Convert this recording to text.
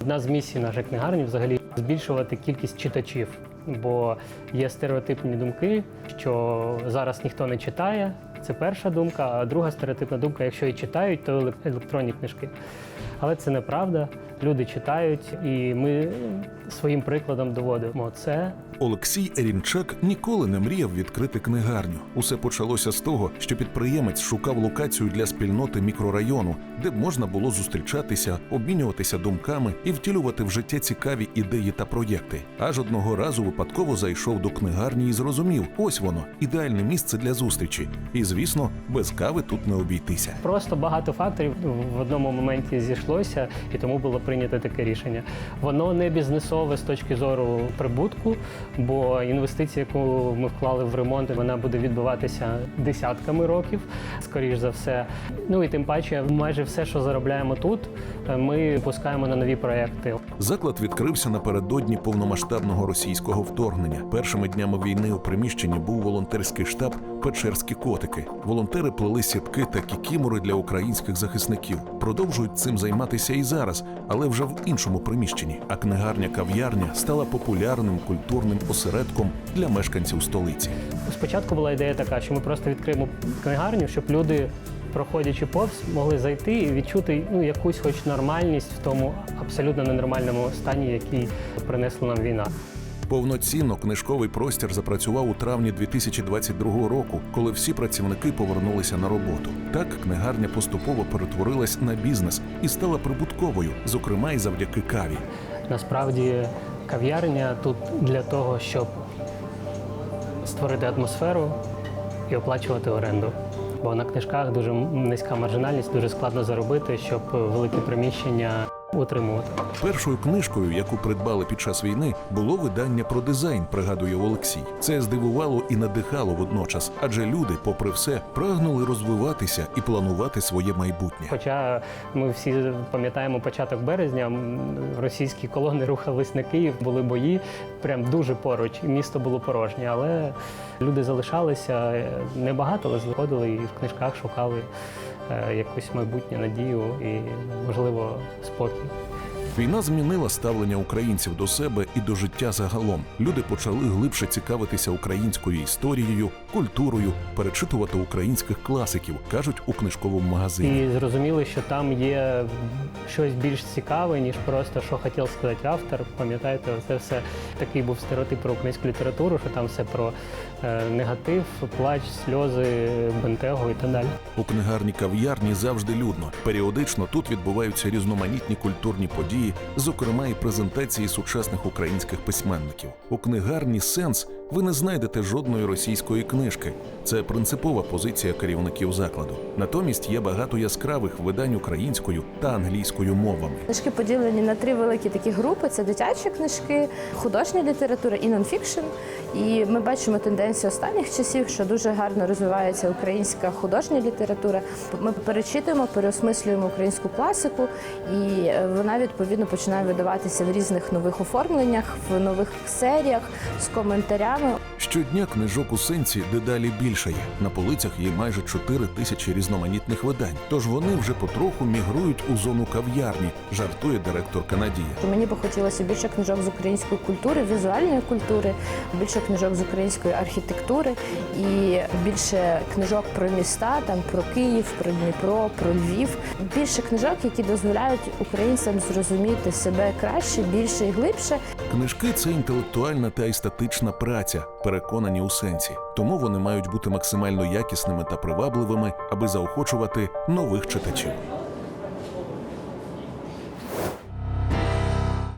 Одна з місій наших книгарні взагалі збільшувати кількість читачів, бо є стереотипні думки, що зараз ніхто не читає. Це перша думка, а друга стереотипна думка, якщо і читають, то елек- електронні книжки. Але це неправда. Люди читають, і ми своїм прикладом доводимо це. Олексій Ерінчак ніколи не мріяв відкрити книгарню. Усе почалося з того, що підприємець шукав локацію для спільноти мікрорайону, де б можна було зустрічатися, обмінюватися думками і втілювати в життя цікаві ідеї та проєкти. Аж одного разу випадково зайшов до книгарні і зрозумів: ось воно ідеальне місце для зустрічі. І звісно, без кави тут не обійтися. Просто багато факторів в одному моменті зійшлося, і тому було прийнято таке рішення. Воно не бізнесове з точки зору прибутку, бо інвестиція, яку ми вклали в ремонт, вона буде відбуватися десятками років, скоріш за все. Ну і тим паче, майже все, що заробляємо тут, ми пускаємо на нові проекти. Заклад відкрився напередодні повномасштабного російського вторгнення. Першими днями війни у приміщенні був волонтерський штаб Печерські котики. Волонтери плели сітки та кікімори для українських захисників. Продовжують цим займатися і зараз, але вже в іншому приміщенні. А книгарня кав'ярня стала популярним культурним осередком для мешканців столиці. Спочатку була ідея така, що ми просто відкриємо книгарню, щоб люди, проходячи повз, могли зайти і відчути ну, якусь хоч нормальність в тому абсолютно ненормальному стані, який принесла нам війна. Повноцінно книжковий простір запрацював у травні 2022 року, коли всі працівники повернулися на роботу. Так книгарня поступово перетворилась на бізнес і стала прибутковою, зокрема і завдяки каві. Насправді кав'ярня тут для того, щоб створити атмосферу і оплачувати оренду. Бо на книжках дуже низька маржинальність, дуже складно заробити, щоб великі приміщення утримувати. Першою книжкою, яку придбали під час війни, було видання про дизайн, пригадує Олексій. Це здивувало і надихало водночас, адже люди, попри все, прагнули розвиватися і планувати своє майбутнє. Хоча ми всі пам'ятаємо початок березня, російські колони рухались на Київ, були бої прям дуже поруч, місто було порожнє. Але люди залишалися е, небагато, але заходили і в книжках шукали якусь майбутню надію і, можливо, спокій. Війна змінила ставлення українців до себе і до життя загалом. Люди почали глибше цікавитися українською історією, культурою, перечитувати українських класиків, кажуть у книжковому магазині. І зрозуміли, що там є щось більш цікаве, ніж просто що хотів сказати автор. Пам'ятаєте, це все такий був стереотип про українську літературу, що там все про е, негатив, плач, сльози, бентегу і так далі. У книгарні кав'ярні завжди людно. Періодично тут відбуваються різноманітні культурні події, зокрема і презентації сучасних українських письменників. У книгарні Сенс ви не знайдете жодної російської книжки. Це принципова позиція керівників закладу. Натомість є багато яскравих видань українською та англійською мовами. Книжки поділені на три великі такі групи: це дитячі книжки, художня література і нонфікшн. І ми бачимо тенденцію останніх часів, що дуже гарно розвивається українська художня література. Ми перечитуємо, переосмислюємо українську класику, і вона відповідно починає видаватися в різних нових оформленнях, в нових серіях з коментарями. Щодня книжок у сенсі дедалі більшає. На полицях є майже 4 тисячі різноманітних видань. Тож вони вже потроху мігрують у зону кав'ярні, жартує директорка Надія. Мені би хотілося більше книжок з української культури, візуальної культури, більше книжок з української архітектури і більше книжок про міста, там про Київ, про Дніпро, про Львів. Більше книжок, які дозволяють українцям зрозуміти себе краще, більше і глибше. Книжки це інтелектуальна та естетична праця, переконані у сенсі. Тому вони мають бути максимально якісними та привабливими, аби заохочувати нових читачів.